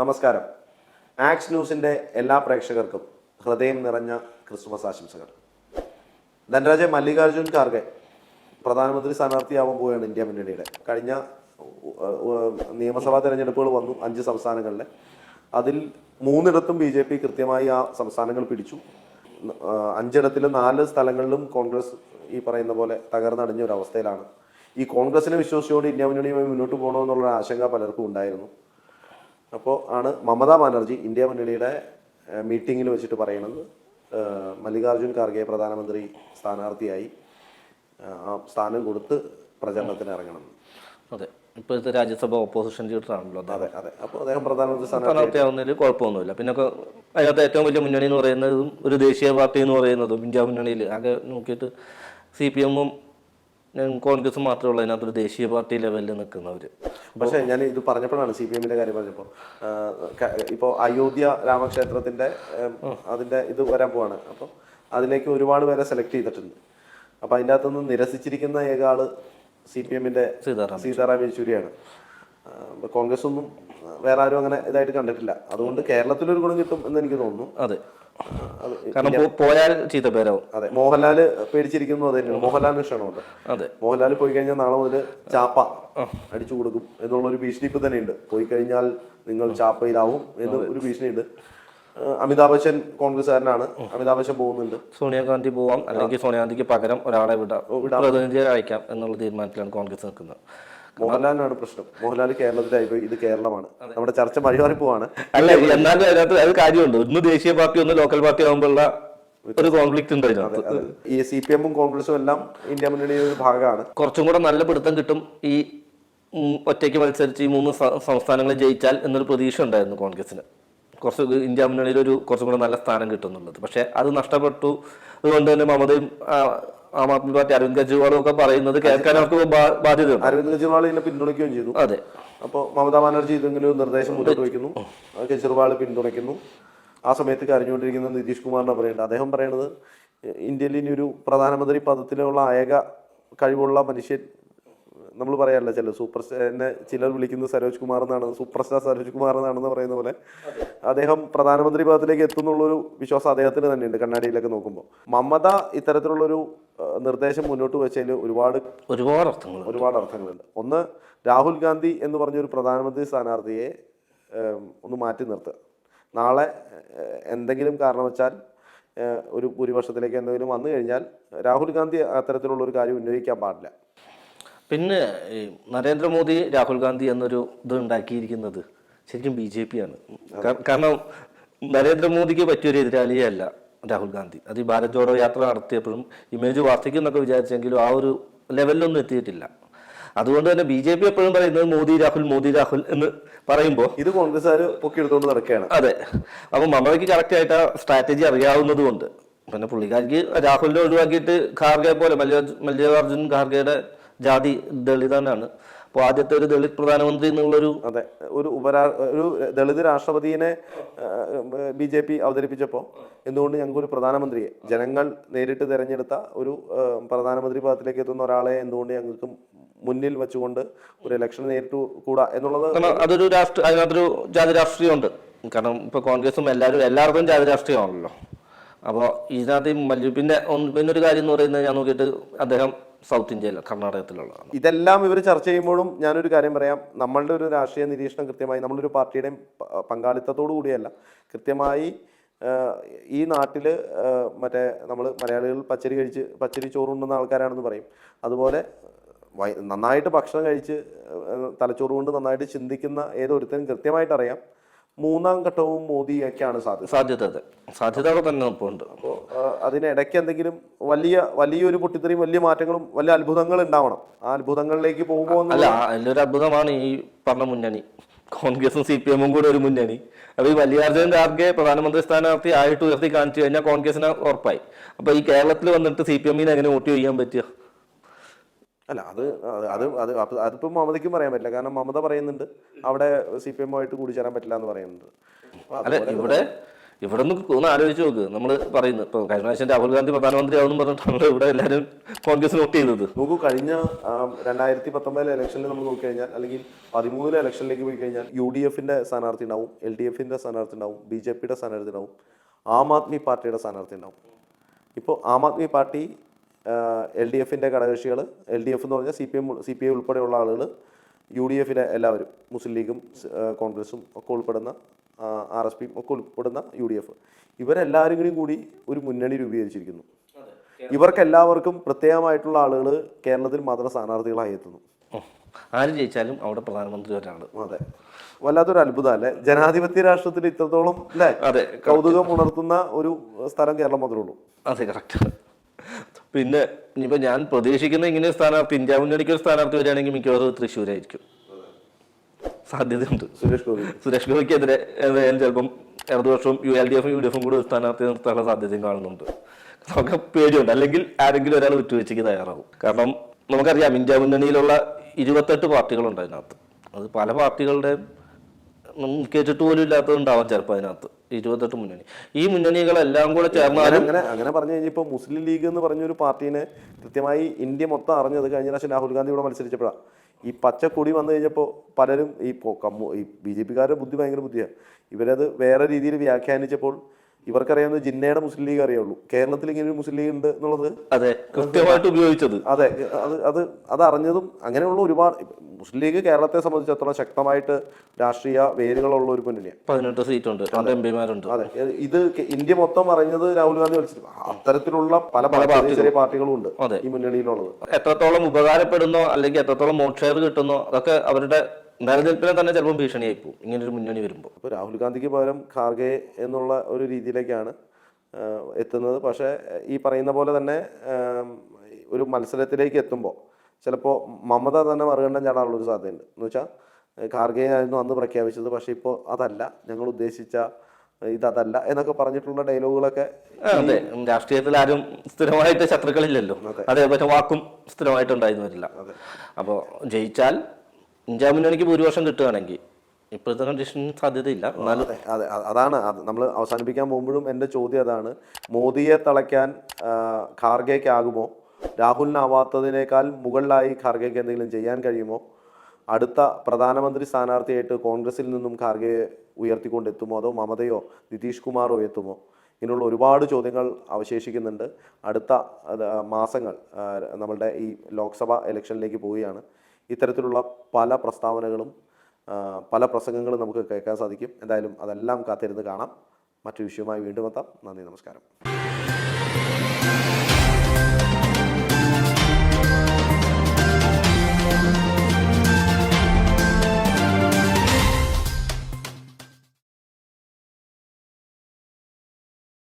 നമസ്കാരം. ആക്സ് ന്യൂസിന്റെ എല്ലാ പ്രേക്ഷകർക്കും ഹൃദയം നിറഞ്ഞ ക്രിസ്മസ് ആശംസകൾ. ധനരാജ മല്ലികാർജുൻ ഖാർഗെ പ്രധാനമന്ത്രി സ്ഥാനാർത്ഥിയാവാൻ പോവുകയാണ് ഇന്ത്യ മുന്നണിയുടെ. കഴിഞ്ഞ നിയമസഭാ തെരഞ്ഞെടുപ്പുകൾ വന്നു അഞ്ച് സംസ്ഥാനങ്ങളിലെ. അതിൽ മൂന്നിടത്തും ബി ജെ പി കൃത്യമായി ആ സംസ്ഥാനങ്ങൾ പിടിച്ചു. അഞ്ചിടത്തിലും നാല് സ്ഥലങ്ങളിലും കോൺഗ്രസ് ഈ പറയുന്ന പോലെ തകർന്നടിഞ്ഞ ഒരു അവസ്ഥയിലാണ്. ഈ കോൺഗ്രസിനെ വിശ്വസിച്ചുകൊണ്ട് ഇന്ത്യ മുന്നണിയുമായി മുന്നോട്ട് പോകണമെന്നുള്ള ആശങ്ക പലർക്കും ഉണ്ടായിരുന്നു. അപ്പോൾ ആണ് മമതാ ബാനർജി ഇന്ത്യ മുന്നണിയുടെ മീറ്റിങ്ങിൽ വെച്ചിട്ട് പറയുന്നത്. മല്ലികാർജുൻ മല്ലികാർജുൻ ഖാർഗെ പ്രധാനമന്ത്രി സ്ഥാനാർത്ഥിയായി ആ സ്ഥാനം കൊടുത്ത് പ്രചരണത്തിന് ഇറങ്ങണം. അതെ. ഇപ്പോഴത്തെ രാജ്യസഭ ഓപ്പോസിഷൻ ലീഡറാണല്ലോ ആണല്ലോ അതെ അതെ. അപ്പോൾ അദ്ദേഹം പ്രധാനമന്ത്രി സ്ഥാനാർത്ഥി സ്ഥാനാർത്ഥിയാവുന്നതിൽ കുഴപ്പമൊന്നുമില്ല. പിന്നെ അതിനകത്ത് ഏറ്റവും വലിയ മുന്നണി എന്ന് പറയുന്നതും ഒരു ദേശീയ പാർട്ടി എന്ന് പറയുന്നതും ഇന്ത്യ മുന്നണിയിൽ ആകെ നോക്കിയിട്ട് സി പി എമ്മും കോൺഗ്രസും മാത്രമേ ഉള്ളൂ അതിനകത്തൊരു ദേശീയ പാർട്ടി ലെവലിൽ നിൽക്കുന്നവർ പക്ഷേ ഞാൻ ഇത് പറഞ്ഞപ്പോഴാണ് സി പി എമ്മിന്റെ കാര്യം പറഞ്ഞപ്പോൾ. ഇപ്പോൾ അയോധ്യ രാമക്ഷേത്രത്തിന്റെ അതിന്റെ ഇത് വരാൻ പോവാണ്. അപ്പോൾ അതിലേക്ക് ഒരുപാട് പേരെ സെലക്ട് ചെയ്തിട്ടുണ്ട്. അപ്പോൾ അതിന്റെ അകത്തുനിന്ന് നിരസിച്ചിരിക്കുന്ന ഏക ആൾ സി പി എമ്മിന്റെ സീതാറാം സീതാറാം യെച്ചൂരിയാണ്. കോൺഗ്രസ് ഒന്നും വേറെ ആരും അങ്ങനെ ഇതായിട്ട് കണ്ടിട്ടില്ല. അതുകൊണ്ട് കേരളത്തിൽ ഒരു ഗുണം കിട്ടും എന്ന് എനിക്ക് തോന്നുന്നു. അതെ. കാരണം പോയാൽ ചീത്ത പേരാവും. അതെ. മോഹൻലാൽ പേടിച്ചിരിക്കുന്നു അത് തന്നെയാണ്. മോഹൻലാലിന് അതെ. മോഹൻലാൽ പോയി കഴിഞ്ഞാൽ നാളെ മുതൽ ചാപ്പ അടിച്ചു കൊടുക്കും എന്നുള്ള ഒരു ഭീഷണി ഇപ്പൊ തന്നെയുണ്ട്. പോയി കഴിഞ്ഞാൽ നിങ്ങൾ ചാപ്പയിലാവും എന്ന് ഒരു ഭീഷണിയുണ്ട്. ഉണ്ട് അമിതാഭ് ബച്ചൻ കോൺഗ്രസ്സുകാരനാണ്. അമിതാഭ് ബച്ചൻ പോകുന്നുണ്ട്. സോണിയാഗാന്ധി പോവാം. അല്ലെങ്കിൽ സോണിയാഗാന്ധിക്ക് പകരം ഒരാളെ വിടാം. പ്രതിനിധിയെ അയക്കാം എന്നുള്ള തീരുമാനത്തിലാണ് കോൺഗ്രസ് നിൽക്കുന്നത്. മോഹൻലാലിനാണ് പ്രശ്നം. മോഹൻലാൽ കേരളത്തിലായി പോയി ഇത് കേരളമാണ്. നമ്മുടെ ചർച്ച വഴിമാറി പോവാണ്. അല്ല എന്നാലും അതിനകത്ത് അത് കാര്യമുണ്ട്. ഒന്ന് ദേശീയ പാർട്ടി ഒന്ന് ലോക്കൽ പാർട്ടി ആകുമ്പോഴുള്ള ഒരു കോൺഫ്ലിക്ട് ഉണ്ട് അതിനകത്ത് ഈ സി പി എമ്മും കോൺഗ്രസും എല്ലാം ഇന്ത്യ മുന്നണിയുടെ ഒരു ഭാഗമാണ്. കുറച്ചും കൂടെ നല്ല പിടുത്തം കിട്ടും ഈ ഒറ്റയ്ക്ക് മത്സരിച്ച് ഈ മൂന്ന് സംസ്ഥാനങ്ങൾ ജയിച്ചാൽ എന്നൊരു പ്രതീക്ഷ ഉണ്ടായിരുന്നു കോൺഗ്രസിന് കുറച്ച് ഇന്ത്യ മുന്നണിയിൽ ഒരു കുറച്ചും കൂടെ നല്ല സ്ഥാനം കിട്ടുന്നുള്ളത് പക്ഷേ പക്ഷെ അത് നഷ്ടപ്പെട്ടു. അതുകൊണ്ട് തന്നെ മമതയും ആ, ആദ്മി പാർട്ടി അരവിന്ദ് കെജ്രിവാളും ഒക്കെ പറയുന്നത് കേൾക്കാൻ അവർക്ക് ബാധ്യത ബാധ്യതയുണ്ട്. അരവിന്ദ് കെജ്രിവാൾ ഇതിനെ പിന്തുണയ്ക്കുകയും ചെയ്തു. അതെ. അപ്പോൾ മമതാ ബാനർജി ഇതെങ്കിലും ഒരു നിർദ്ദേശം മുന്നോട്ട് വയ്ക്കുന്നു. കെജ്രിവാൾ പിന്തുണയ്ക്കുന്നു. ആ സമയത്ത് കരഞ്ഞുകൊണ്ടിരിക്കുന്ന നിതീഷ് കുമാറിനെ പറയുന്നുണ്ട് അദ്ദേഹം പറയുന്നത് ഇന്ത്യയിൽ ഇനി ഒരു പ്രധാനമന്ത്രി പദത്തിലുള്ള ഏക കഴിവുള്ള മനുഷ്യൻ നമ്മൾ പറയാറില്ല ചില സൂപ്പർ സ്റ്റാറിനെ ചിലർ വിളിക്കുന്നത് സരോജ് കുമാർ എന്നാണ്. സൂപ്പർ സ്റ്റാർ സരോജ് കുമാർ എന്നാണെന്ന് പറയുന്ന പോലെ അദ്ദേഹം പ്രധാനമന്ത്രി പദത്തിലേക്ക് എത്തുന്നുള്ളൊരു വിശ്വാസം അദ്ദേഹത്തിന് തന്നെയുണ്ട് കണ്ണാടിയിലൊക്കെ നോക്കുമ്പോൾ. മമത ഇത്തരത്തിലുള്ളൊരു നിർദ്ദേശം മുന്നോട്ട് വെച്ചതിൽ ഒരുപാട് ഒരുപാട് അർത്ഥങ്ങൾ ഒരുപാട് അർത്ഥങ്ങളുണ്ട്. ഒന്ന് രാഹുൽ ഗാന്ധി എന്ന് പറഞ്ഞൊരു പ്രധാനമന്ത്രി സ്ഥാനാർത്ഥിയെ ഒന്ന് മാറ്റി നിർത്തുക നാളെ എന്തെങ്കിലും കാരണം വെച്ചാൽ ഒരു ഭൂരിപക്ഷത്തിലേക്ക് എന്തെങ്കിലും വന്നു കഴിഞ്ഞാൽ രാഹുൽ ഗാന്ധി അത്തരത്തിലുള്ള ഒരു കാര്യം ഉന്നയിക്കാൻ പാടില്ല. പിന്നെ ഈ നരേന്ദ്രമോദി രാഹുൽ ഗാന്ധി എന്നൊരു ഇത് ഉണ്ടാക്കിയിരിക്കുന്നത് ശരിക്കും ബി ജെ പി ആണ്. കാരണം നരേന്ദ്രമോദിക്ക് പറ്റിയൊരു എതിരാളിയല്ല രാഹുൽ ഗാന്ധി. അത് ഈ ഭാരത് ജോഡോ യാത്ര നടത്തിയപ്പോഴും ഇമേജ് വർദ്ധിക്കും എന്നൊക്കെ വിചാരിച്ചെങ്കിലും ആ ഒരു ലെവലിലൊന്നും എത്തിയിട്ടില്ല. അതുകൊണ്ട് തന്നെ ബി ജെ പി എപ്പോഴും പറയുന്നത് മോദി രാഹുൽ മോദി രാഹുൽ എന്ന് പറയുമ്പോൾ ഇത് കോൺഗ്രസ്സുകാർ പൊക്കിയെടുത്തുകൊണ്ട് നടക്കുകയാണ് അതെ. അപ്പോൾ മമതയ്ക്ക് കറക്റ്റ് ആയിട്ട് ആ സ്ട്രാറ്റജി അറിയാവുന്നത് കൊണ്ട്. പിന്നെ പുള്ളിക്കാരിക്ക് രാഹുലിനെ ഒഴിവാക്കിയിട്ട് ഖാർഗെ പോലെ മല്ലിക മല്ലികാർജുൻ ഖാർഗെയുടെ ജാതി ദളിതനാണ്. അപ്പോൾ ആദ്യത്തെ ഒരു ദളിത് പ്രധാനമന്ത്രി എന്നുള്ളൊരു അതെ ഒരു ഉപരാ ഒരു ദളിത് രാഷ്ട്രപതിയെ ബി ജെ പി അവതരിപ്പിച്ചപ്പോൾ എന്തുകൊണ്ട് ഞങ്ങൾക്ക് ഒരു പ്രധാനമന്ത്രിയെ? ജനങ്ങൾ നേരിട്ട് തിരഞ്ഞെടുത്ത ഒരു പ്രധാനമന്ത്രി പദത്തിലേക്ക് എത്തുന്ന ഒരാളെ എന്തുകൊണ്ട് ഞങ്ങൾക്ക് മുന്നിൽ വെച്ചുകൊണ്ട് ഒരു ഇലക്ഷൻ നേരിട്ട് കൂടാ എന്നുള്ളത് അതൊരു രാഷ്ട്രീയ അതിനകത്തൊരു ജാതി രാഷ്ട്രീയമുണ്ട്. കാരണം ഇപ്പൊ കോൺഗ്രസും എല്ലാവരും എല്ലാവർക്കും ജാതി രാഷ്ട്രീയമാണല്ലോ. അപ്പോൾ ഇതിനകത്ത് ഈ മല്ലു പിന്നെ ഒന്ന് പിന്നെ ഒരു കാര്യം എന്ന് പറയുന്നത് ഞാൻ നോക്കിയിട്ട് അദ്ദേഹം സൗത്ത് ഇന്ത്യയിൽ കർണാടകത്തിലുള്ളതാണ്. ഇതെല്ലാം ഇവർ ചർച്ച ചെയ്യുമ്പോഴും ഞാനൊരു കാര്യം പറയാം. നമ്മളുടെ ഒരു രാഷ്ട്രീയ നിരീക്ഷണം കൃത്യമായി നമ്മളൊരു പാർട്ടിയുടെയും പങ്കാളിത്തത്തോടു കൂടിയല്ല. കൃത്യമായി ഈ നാട്ടിൽ മറ്റേ നമ്മൾ മലയാളികൾ പച്ചരി കഴിച്ച് പച്ചരി ചോറുണ്ടുന്ന ആൾക്കാരാണെന്ന് പറയും. അതുപോലെ നന്നായിട്ട് ഭക്ഷണം കഴിച്ച് തലച്ചോറ് കൊണ്ട് നന്നായിട്ട് ചിന്തിക്കുന്ന ഏതൊരുത്തരും കൃത്യമായിട്ട് അറിയാം മൂന്നാം ഘട്ടവും മോദിയൊക്കെയാണ് സാധ്യത. സാധ്യത അതെ സാധ്യത തന്നെ ഉണ്ട് അപ്പോൾ അതിനിടയ്ക്ക് എന്തെങ്കിലും വലിയ വലിയൊരു പൊട്ടിത്തെറിയും വലിയ മാറ്റങ്ങളും വലിയ അത്ഭുതങ്ങൾ ഉണ്ടാവണം. ആ അത്ഭുതങ്ങളിലേക്ക് പോകുമ്പോൾ അല്ല അതിലൊരു അത്ഭുതമാണ് ഈ പറഞ്ഞ മുന്നണി. കോൺഗ്രസും സി പി എമ്മും കൂടെ ഒരു മുന്നണി. അപ്പൊ ഈ മല്ലികാർജുൻ ഖാർഗെ പ്രധാനമന്ത്രി സ്ഥാനാർത്ഥി ആയിട്ട് ഉയർത്തി കാണിച്ചു കഴിഞ്ഞാൽ കോൺഗ്രസിന് ഉറപ്പായി. അപ്പൊ ഈ കേരളത്തിൽ വന്നിട്ട് സി പി എമ്മിന് എങ്ങനെ വോട്ട് ചെയ്യാൻ പറ്റുക? അല്ല അത് അത് അത് അത് അപ്പൊ അതിപ്പോ മമതയ്ക്കും പറയാൻ പറ്റില്ല. കാരണം മമത പറയുന്നുണ്ട് അവിടെ സി പി എമ്മുമായിട്ട് കൂടിച്ചേരാൻ ചേരാൻ പറ്റില്ല എന്ന് പറയുന്നുണ്ട്. അല്ല ഇവിടെ ഇവിടെ നിന്ന് ഒന്ന് ആലോചിച്ച് നോക്ക്. നമ്മൾ പറയുന്നത് ഇപ്പോൾ കഴിഞ്ഞ പ്രാവശ്യം രാഹുൽ ഗാന്ധി പ്രധാനമന്ത്രി ആവുമെന്ന് പറഞ്ഞിട്ടാണ് ഇവിടെ എല്ലാവരും കോൺഗ്രസ് വോട്ട് ചെയ്തത്. നോക്കൂ കഴിഞ്ഞ രണ്ടായിരത്തി പത്തൊമ്പതിലെ ഇലക്ഷനിൽ നമ്മൾ നോക്കി കഴിഞ്ഞാൽ അല്ലെങ്കിൽ പതിമൂന്നിലെ ഇലക്ഷനിലേക്ക് പോയി കഴിഞ്ഞാൽ യു ഡി എഫിന്റെ സ്ഥാനാർത്ഥി ഉണ്ടാവും എൽ ഡി എഫിന്റെ സ്ഥാനാർത്ഥി ഉണ്ടാവും ബി ജെ പിയുടെ സ്ഥാനാർത്ഥി ഉണ്ടാവും ആം ആദ്മി പാർട്ടിയുടെ സ്ഥാനാർത്ഥി ഉണ്ടാവും. ഇപ്പോൾ Aam Aadmi Party L D എഫിന്റെ ഘടകകക്ഷികൾ എൽ ഡി എഫ് എന്ന് പറഞ്ഞാൽ C P M C P I ഉൾപ്പെടെയുള്ള ആളുകൾ യു ഡി എഫിലെ എല്ലാവരും മുസ്ലിം ലീഗും കോൺഗ്രസും ഒക്കെ ഉൾപ്പെടുന്ന ആർ എസ് പിയും ഒക്കെ ഉൾപ്പെടുന്ന യു ഡി എഫ് ഇവരെല്ലാവരും കൂടിയും കൂടി ഒരു മുന്നണി രൂപീകരിച്ചിരിക്കുന്നു. ഇവർക്ക് എല്ലാവർക്കും പ്രത്യേകമായിട്ടുള്ള ആളുകൾ കേരളത്തിൽ മാത്രം സ്ഥാനാർത്ഥികളായി എത്തുന്നു. ആരും ജയിച്ചാലും അവിടെ പ്രധാനമന്ത്രി ഒരാൾ അതെ. വല്ലാത്തൊരു അത്ഭുതം അല്ലേ? ജനാധിപത്യ രാഷ്ട്രത്തിൽ ഇത്രത്തോളം അല്ലേ? കൗതുകം ഉണർത്തുന്ന ഒരു സ്ഥലം കേരളം മാത്രമേ ഉള്ളൂ. അതെ കറക്റ്റാണ് പിന്നെ ഇനിയിപ്പോൾ ഞാൻ പ്രതീക്ഷിക്കുന്ന ഇങ്ങനെ സ്ഥാനാർത്ഥി ഇന്ത്യ മുന്നണിക്ക് ഒരു സ്ഥാനാർത്ഥി വരികയാണെങ്കിൽ മിക്കവാറും തൃശ്ശൂരായിരിക്കും. സാധ്യതയുണ്ട്. സുരേഷ് ഗോപി. സുരേഷ് ഗോപിക്കെതിരെ എന്തായാലും ചിലപ്പം ഇടതുപക്ഷവും യു എൽ ഡി എഫും യു ഡി എഫും കൂടെ ഒരു സ്ഥാനാർത്ഥി നിർത്താനുള്ള സാധ്യതയും കാണുന്നുണ്ട്. നമുക്ക് പേടിയുണ്ട്. അല്ലെങ്കിൽ ആരെങ്കിലും ഒരാൾ വിട്ടുവീഴ്ചയ്ക്ക് തയ്യാറാവും. കാരണം നമുക്കറിയാം ഇന്ത്യ മുന്നണിയിലുള്ള ഇരുപത്തെട്ട് പാർട്ടികളുണ്ട് അതിനകത്ത്. അത് പല പാർട്ടികളുടെയും കേട്ടിട്ട് പോലും ഇല്ലാത്തതുണ്ടാവാം ചിലപ്പോൾ അതിനകത്ത്. ഇരുപത്തെട്ട് മുന്നണി. ഈ മുന്നണികളെല്ലാം കൂടെ ചേർന്നാൽ അങ്ങനെ അങ്ങനെ പറഞ്ഞു കഴിഞ്ഞപ്പോൾ മുസ്ലിം ലീഗ് എന്ന് പറഞ്ഞൊരു പാർട്ടീനെ കൃത്യമായി ഇന്ത്യ മൊത്തം അറിഞ്ഞത് കഴിഞ്ഞ പ്രാവശ്യം രാഹുൽ ഗാന്ധി ഇവിടെ മത്സരിച്ചപ്പോഴാണ് ഈ പച്ചക്കൊടി വന്നു കഴിഞ്ഞപ്പോൾ പലരും ഈ കമ്മു ഈ ബി ജെ പിക്കാരുടെ ബുദ്ധി ഭയങ്കര ബുദ്ധിയാണ് ഇവരത് വേറെ രീതിയിൽ വ്യാഖ്യാനിച്ചപ്പോൾ ഇവർക്കറിയാവുന്ന ജിന്നയുടെ മുസ്ലിം ലീഗ് അറിയുള്ളൂ. കേരളത്തിൽ ഇങ്ങനെ ഒരു മുസ്ലിം ലീഗ് ഉണ്ട് എന്നുള്ളത് അതെ കൃത്യമായിട്ട് ഉപയോഗിച്ചത്. അതെ അത് അത് അത് അറിഞ്ഞതും അങ്ങനെയുള്ള ഒരുപാട് മുസ്ലിം ലീഗ് കേരളത്തെ സംബന്ധിച്ചിടത്തോളം ശക്തമായിട്ട് രാഷ്ട്രീയ വേരുകളുള്ള ഒരു മുന്നണിയാണ്. പതിനെട്ട് സീറ്റുണ്ട് രണ്ട് എം പിമാരുണ്ട്. അതെ ഇത് ഇന്ത്യ മൊത്തം അറിഞ്ഞത് രാഹുൽ ഗാന്ധി മത്സരം അത്തരത്തിലുള്ള പല പല ചെറിയ പാർട്ടികളും ഉണ്ട് ഈ മുന്നണിയിലുള്ളത്. എത്രത്തോളം ഉപകാരപ്പെടുന്നോ അല്ലെങ്കിൽ എത്രത്തോളം മോക്ഷേർ കിട്ടുന്നോ അതൊക്കെ അവരുടെ നിലനിൽപ്പിനെ തന്നെ ചിലപ്പോൾ ഭീഷണിയായി പോകും ഇങ്ങനെ ഒരു മുന്നണി വരുമ്പോൾ ഇപ്പോൾ രാഹുൽ ഗാന്ധിക്ക് പകരം ഖാർഗെ എന്നുള്ള ഒരു രീതിയിലേക്കാണ് എത്തുന്നത്. പക്ഷേ ഈ പറയുന്ന പോലെ തന്നെ ഒരു മത്സരത്തിലേക്ക് എത്തുമ്പോൾ ചിലപ്പോൾ മമത തന്നെ മറുകണ്ഠം ചാടാനുള്ളൊരു സാധ്യതയുണ്ട്. എന്ന് വെച്ചാൽ ഖാർഗെ ആയിരുന്നു അന്ന് പ്രഖ്യാപിച്ചത് പക്ഷേ ഇപ്പോൾ അതല്ല. ഞങ്ങൾ ഉദ്ദേശിച്ച ഇത് അതല്ല എന്നൊക്കെ പറഞ്ഞിട്ടുള്ള ഡയലോഗുകളൊക്കെ അതെ. രാഷ്ട്രീയത്തിൽ ആരും സ്ഥിരമായിട്ട് ശത്രുക്കളില്ലല്ലോ. അതേപോലെ വാക്കും സ്ഥിരമായിട്ട് ഉണ്ടായിരുന്നു വരില്ല അപ്പോൾ ജയിച്ചാൽ ഇന്ത്യ മുന്നണിക്ക് ഭൂരിപക്ഷം കിട്ടുകയാണെങ്കിൽ ഇപ്പോഴത്തെ കണ്ടീഷൻ സാധ്യതയില്ല. എന്നാലും അതെ അതെ അതാണ് നമ്മൾ അവസാനിപ്പിക്കാൻ പോകുമ്പോഴും എന്റെ ചോദ്യം അതാണ്. മോദിയെ തളയ്ക്കാൻ ഖാർഗേക്കാകുമോ രാഹുലിനാവാത്തതിനേക്കാൾ മുകളിലായി ഖാർഗേക്ക് എന്തെങ്കിലും ചെയ്യാൻ കഴിയുമോ? അടുത്ത പ്രധാനമന്ത്രി സ്ഥാനാർത്ഥിയായിട്ട് കോൺഗ്രസിൽ നിന്നും ഖാർഗെയെ ഉയർത്തിക്കൊണ്ടെത്തുമോ? അതോ മമതയോ നിതീഷ് കുമാറോ എത്തുമോ? ഇങ്ങനെയുള്ള ഒരുപാട് ചോദ്യങ്ങൾ അവശേഷിക്കുന്നുണ്ട്. അടുത്ത മാസങ്ങൾ നമ്മളുടെ ഈ ലോക്സഭ ഇലക്ഷനിലേക്ക് പോവുകയാണ്. ഇത്തരത്തിലുള്ള പല പ്രസ്താവനകളും പല പ്രസംഗങ്ങളും നമുക്ക് കേൾക്കാൻ സാധിക്കും. എന്തായാലും അതെല്ലാം കാത്തിരുന്ന് കാണാം. മറ്റു വിഷയവുമായി വീണ്ടും എത്താം. നന്ദി നമസ്കാരം.